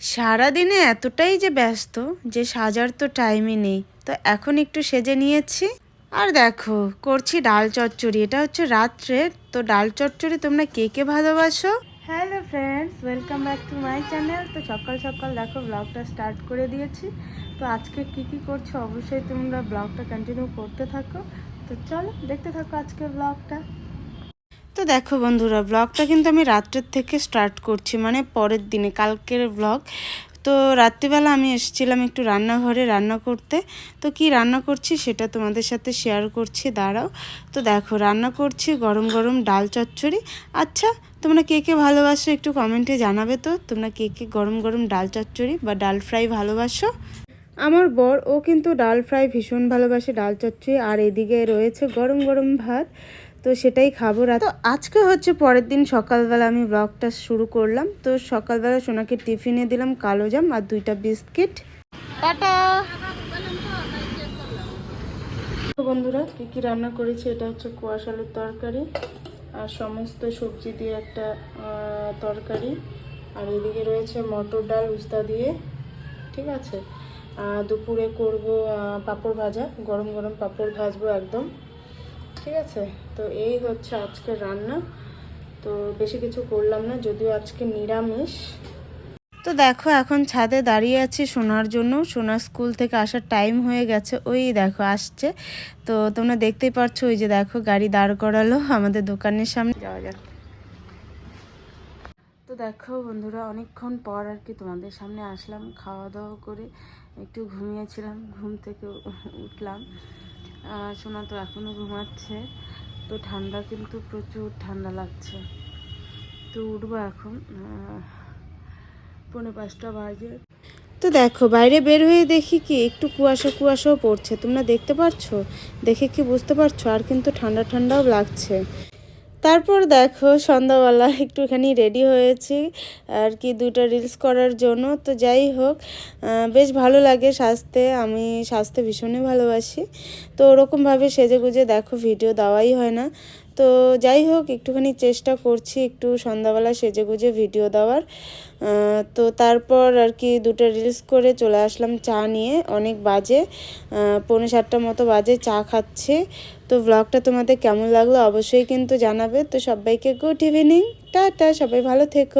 সারাদিনে এতটাই যে ব্যস্ত যে সাজার তো টাইমই নেই। তো এখন একটু সেজে নিয়েছি। আর দেখো, করছি ডাল চচ্চড়ি। এটা হচ্ছে রাত্রে তো ডাল চচ্চড়ি তোমরা কে কে ভালোবাসো? Hello friends welcome back to my channel তো সকাল সকাল দেখো ব্লগটা স্টার্ট করে দিয়েছি। তো আজকে কি কি করছ অবশ্যই তোমরা ব্লগটা কন্টিনিউ করতে থাকো। তো চলো, দেখতে থাকো আজকের ব্লগটা তো দেখো বন্ধুরা ব্লগটা কিন্তু আমি রাত্রের থেকে স্টার্ট করছি মানে পরের দিনে, কালকের ব্লগ তো রাত্রিবেলা আমি এসেছিলাম একটু রান্নাঘরে রান্না করতে। তো কি রান্না করছি সেটা তোমাদের সাথে শেয়ার করছি, দাঁড়াও। তো দেখো, রান্না করছি গরম গরম ডাল চচ্চড়ি। আচ্ছা তোমরা কে কে ভালোবাসো একটু কমেন্টে জানাবে তো। তোমরা কে কে গরম গরম ডাল চচ্চড়ি বা ডাল ফ্রাই ভালোবাসো? আমার বর, ও কিন্তু ডাল ফ্রাই ভীষণ ভালোবাসে, ডাল চচ্চড়ি। আর এদিকে রয়েছে গরম গরম ভাত। তো সেটাই খাব রাত আজকে হচ্ছে পরের দিন সকালবেলা আমি ব্লগটা শুরু করলাম। তো সকালবেলা সোনাকে টিফিনে দিলাম কালো জাম আর দুইটা বিস্কিট টাটা! বন্ধুরা কী কী রান্না করেছি এটা হচ্ছে কুয়াশ আলুর তরকারি আর সমস্ত সবজি দিয়ে একটা তরকারি। আর এদিকে রয়েছে মটর ডাল উস্তা দিয়ে ঠিক আছে? আর দুপুরে করব পাঁপড় ভাজা গরম গরম পাঁপড় ভাজবো একদম। ঠিক আছে? তো এই হচ্ছে আজকে রান্না। তো বেশি কিছু করলাম না যদিও আজকে নিরামিষ। তো দেখো এখন ছাদে দাঁড়িয়ে আছি শোনার জন্য। সোনার স্কুল থেকে আসার টাইম হয়ে গেছে। ওই দেখো আসছে। তো তোমরা দেখতেই পারছ ওই যে দেখো গাড়ি দাঁড় করালো আমাদের দোকানের সামনে। যাওয়া যাক। তো দেখো বন্ধুরা অনেকক্ষণ পর আর কি তোমাদের সামনে আসলাম। খাওয়া দাওয়া করে একটু ঘুমিয়েছিলাম ঘুম থেকে উঠলাম। সোনা তো এখনও ঘুমাচ্ছে। তো ঠান্ডা কিন্তু প্রচুর ঠান্ডা লাগছে। তো উঠবো এখন। পনেরো পাঁচটা বাজে। তো দেখো, বাইরে বের হয়ে দেখি কি একটু কুয়াশা কুয়াশাও পড়ছে। তোমরা দেখতে পারছ? দেখে কি বুঝতে পারছ? আর কিন্তু ঠান্ডা ঠান্ডাও লাগছে। তারপর দেখো সন্ধ্যাবেলা একটুখানি রেডি হয়েছি, আর কি দুটো রিলস করার জন্য। তো যাই হোক বেশ ভালো লাগে সাজতে, আমি সাজতে ভীষণই ভালোবাসি। তো ওরকমভাবে সেজে গুজে দেখো ভিডিও দেওয়াই হয় না। তো যাই হোক, একটুখানি চেষ্টা করছি একটু সন্ধ্যাবেলা সেজে গুজে ভিডিও দেওয়ার তো তারপর আর কি দুটো রিলস করে চলে আসলাম চা নিয়ে। অনেক বাজে পৌনে সাতটার মতো বাজে চা খাচ্ছে। তো ব্লগটা তোমাদের কেমন লাগল অবশ্যই কিন্তু জানাবে। তো সবাইকে গুড ইভিনিং টা সবাই ভালো থেকো।